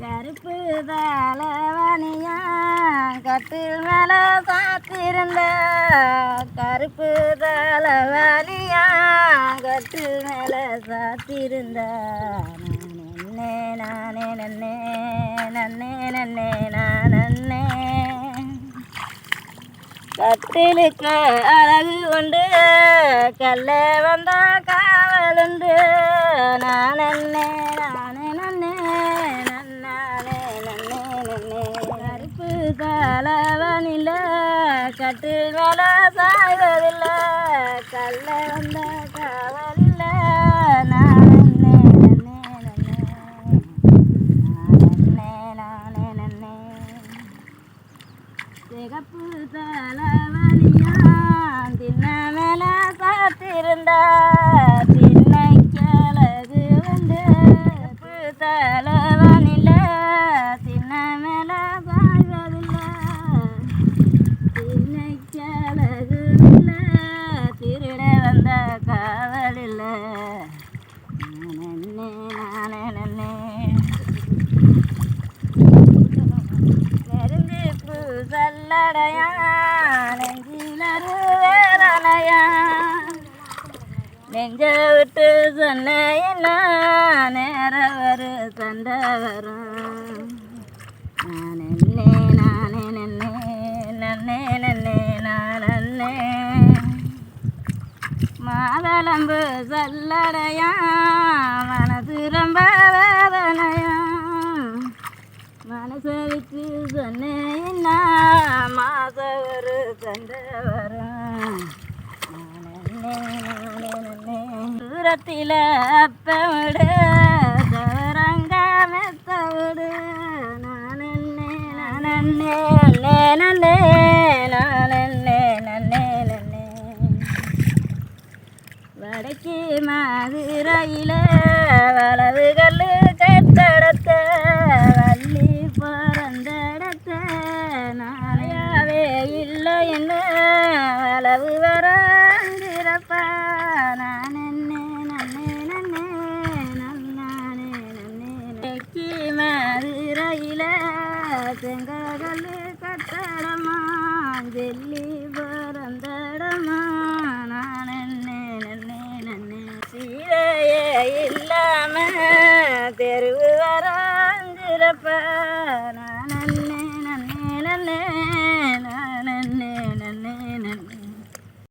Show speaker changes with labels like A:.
A: கருப்பு தலைவனியா கட்டில் மேல காத்திருந்த கருப்பு தலைவனியா கட்டில் மேல காத்திருந்த. நன்னே நானே நன்னே நன்னே நன்னே நான் நன்னே. கட்டிலுக்கு அழகு உண்டு கல்ல வந்த காவலுண்டு நான் நன்னே. தலைவனில்ல கட்டு மேல சாய்வதில்லை. கல்ல வந்த காவலில்ல நான் நன்னே நன்னே நன்னே நானே நானே நன்னே சிகப்பு தலைவலியான் தின்ன மேல சாத்திருந்தா சின்ன கிழகு வந்து சிகப்பு தலைவனில தின்ன மேல சாய்வதில்ல சின்ன கிழகு இல்ல திருட வந்த காவல் இல்ல நன்னே நானே நன்னே நெருங்கி பூசல்லடையா நெஞ்சிலரு வேதனையா நெஞ்ச விட்டு சொன்ன நேர ஒரு சண்டை வரும் நான் என்னே நானே நன்னே நன்னே நன்னே நான் நன்னே மாதளம்பு சல்லடையா மனசு ரொம்ப வேதனையா மனசை விட்டு சொன்னே மாச ஒரு சண்டை வரும் தூரத்தில் அப்ப விடு நானே நானே விடு நான் நன்னே நன்னே நன்னே நன்னே வடக்கு மதுரையில வளவுகள் கட்டடத்த வள்ளி பிறந்தடத்த. நாயாவே இல்லை என்ன வளவு வர மலையில் செங்கடல் கட்டடமா வெள்ளி பறந்தடமா நான் நன்னே நன்னே நன்னே. சீரையே இல்லாம தெருவு வராங்கிறப்ப நான் நன்னே நன்னே நன்னே.